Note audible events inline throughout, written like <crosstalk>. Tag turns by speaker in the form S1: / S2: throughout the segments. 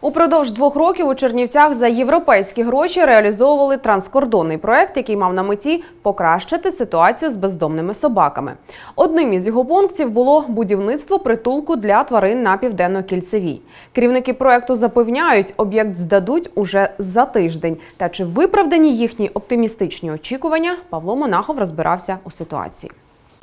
S1: Упродовж двох років у Чернівцях за європейські гроші реалізовували транскордонний проект, який мав на меті покращити ситуацію з бездомними собаками. Одним із його пунктів було будівництво притулку для тварин на південно-кільцевій. Керівники проекту запевняють, об'єкт здадуть уже за тиждень. Та чи виправдані їхні оптимістичні очікування, Павло Монахов розбирався у ситуації.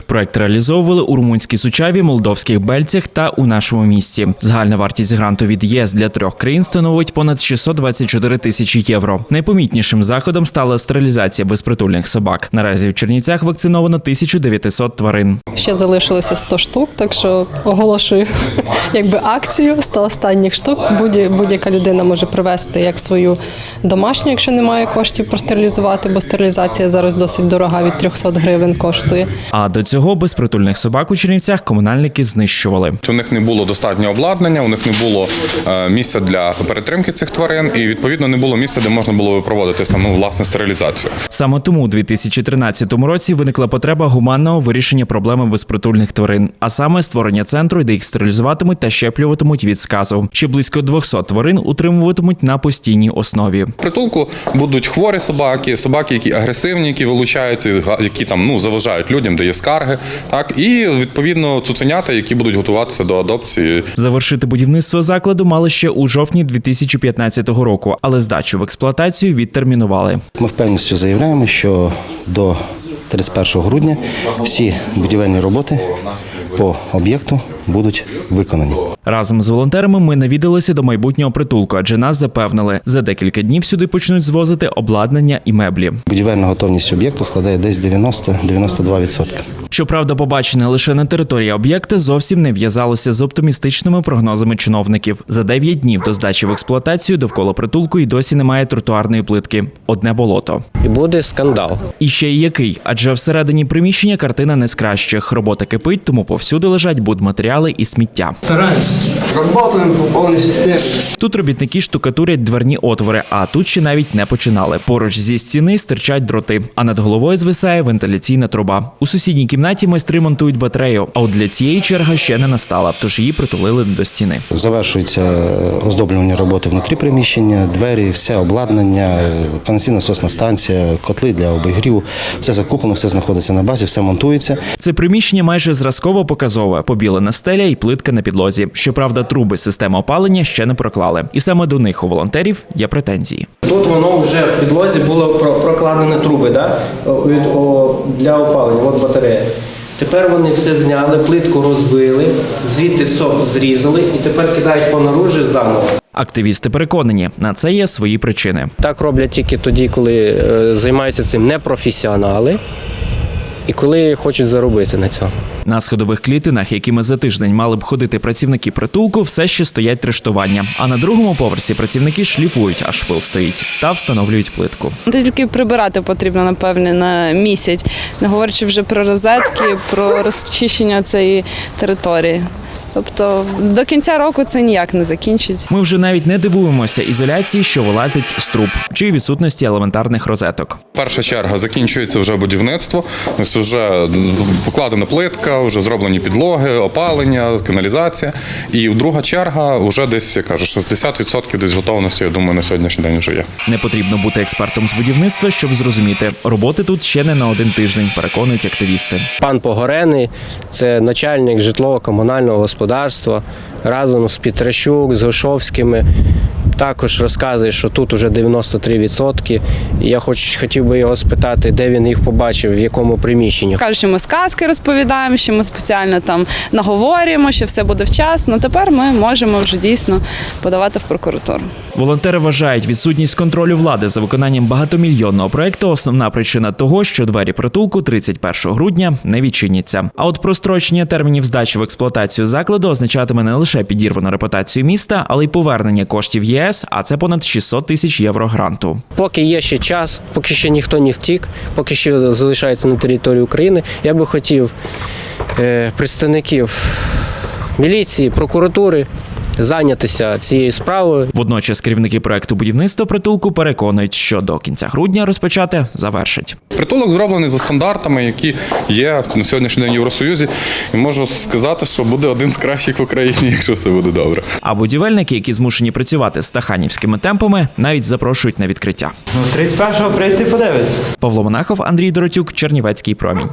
S2: Проект реалізовували у румунській Сучаві, молдовських Бельцях та у нашому місті. Загальна вартість гранту від ЄС для трьох країн становить понад 624 тисячі євро. Найпомітнішим заходом стала стерилізація безпритульних собак. Наразі в Чернівцях вакциновано 1900 тварин.
S3: Ще залишилося 100 штук, так що оголошую <laughs> якби акцію 100 останніх штук. Будь- Будь-яка людина може привезти як свою домашню, якщо немає коштів простерилізувати, бо стерилізація зараз досить дорога від 300 гривень коштує.
S2: А до цього безпритульних собак у Чернівцях комунальники знищували.
S4: У них не було достатньо обладнання, у них не було е, місця для перетримки цих тварин, і відповідно не було місця, де можна було проводити саму власне стерилізацію.
S2: Саме тому у 2013 році виникла потреба гуманного вирішення проблеми безпритульних тварин, а саме створення центру, де їх стерилізуватимуть та щеплюватимуть від сказу. Ще близько 200 тварин утримуватимуть на постійній основі.
S4: Притулку будуть хворі собаки, собаки, які агресивні, які вилучаються, які там ну заважають людям, де є скарги. Так і відповідно цуценята, які будуть готуватися до адопції.
S2: Завершити будівництво закладу мали ще у жовтні 2015 року, але здачу в експлуатацію відтермінували.
S5: Ми впевненістю заявляємо, що до 31 грудня всі будівельні роботи по об'єкту будуть виконані.
S2: Разом з волонтерами ми навідалися до майбутнього притулку, адже нас запевнили, за декілька днів сюди почнуть звозити обладнання і меблі.
S5: Будівельна готовність об'єкту складає десь 90-92%.
S2: Щоправда, побачене лише на території об'єкта зовсім не в'язалося з оптимістичними прогнозами чиновників. За 9 днів до здачі в експлуатацію довкола притулку і досі немає тротуарної плитки. Одне болото.
S6: і буде скандал.
S2: І ще й який, адже всередині приміщення картина не з кращих. Робота кипить, тому повсюди лежать будматеріали і сміття.
S7: Работаем по повній системі.
S2: Тут робітники штукатурять дверні отвори, а тут ще навіть не починали. Поруч зі стіни стирчать дроти, а над головою звисає вентиляційна труба. У сусідній кімнаті майстри монтують батарею. А от для цієї черга ще не настала, тож її притулили до стіни.
S5: Завершуються е, оздоблювані роботи внутрі приміщення, двері, все обладнання, е, каналізаційна сосна станція, котли для обігріву. Все закуплено, все знаходиться на базі, все монтується.
S2: Це приміщення майже зразково показове, побілена стеля і плитка на підлозі. Щоправда, труби системи опалення ще не проклали. І саме до них у волонтерів є претензії.
S6: Тут воно вже в підлозі було про- прокладені труби да? для опалення, от батарея. Тепер вони все зняли, плитку розбили, звідти все зрізали і тепер кидають по наружі заново.
S2: Активісти переконані, на це є свої причини.
S6: Так роблять тільки тоді, коли е, займаються цим непрофесіонали і коли хочуть заробити на цьому.
S2: На сходових клітинах, якими за тиждень мали б ходити працівники притулку, все ще стоять трештування. А на другому поверсі працівники шліфують, аж пил стоїть, та встановлюють плитку.
S8: Та тільки прибирати потрібно, напевне, на місяць, не говорячи вже про розетки, про розчищення цієї території. Тобто до кінця року це ніяк не закінчиться.
S2: Ми вже навіть не дивуємося ізоляції, що вилазить з труб, чи відсутності елементарних розеток.
S4: Перша черга закінчується вже будівництво. Ось вже покладена плитка, вже зроблені підлоги, опалення, каналізація. І друга черга вже десь я кажу, 60% десь готовності. Я думаю, на сьогоднішній день вже є.
S2: Не потрібно бути експертом з будівництва, щоб зрозуміти, роботи тут ще не на один тиждень, переконують активісти.
S6: Пан Погорений це начальник житлово-комунального господарства разом з Пітращук, з Гошовськими. Також розказує, що тут уже 93%. І я хоч хотів би його спитати, де він їх побачив, в якому приміщенні.
S8: Кажуть, що ми сказки розповідаємо, що ми спеціально там наговорюємо, що все буде вчасно. Тепер ми можемо вже дійсно подавати в прокуратуру.
S2: Волонтери вважають, відсутність контролю влади за виконанням багатомільйонного проекту основна причина того, що двері притулку 31 грудня не відчиняться. А от прострочення термінів здачі в експлуатацію закладу означатиме не лише підірвану репутацію міста, але й повернення коштів ЄС, а це понад 600 тисяч євро гранту.
S6: Поки є ще час, поки ще ніхто не втік, поки ще залишається на території України, я би хотів е, представників міліції, прокуратури, зайнятися цією справою.
S2: Водночас керівники проекту будівництва притулку переконують, що до кінця грудня розпочати завершить.
S4: Притулок зроблений за стандартами, які є на сьогоднішній день в Євросоюзі. І можу сказати, що буде один з кращих в Україні, <laughs> якщо все буде добре.
S2: А будівельники, які змушені працювати стаханівськими темпами, навіть запрошують на відкриття.
S9: Ну, 31-го прийти подивитися.
S2: Павло Монахов, Андрій Доротюк, Чернівецький промінь.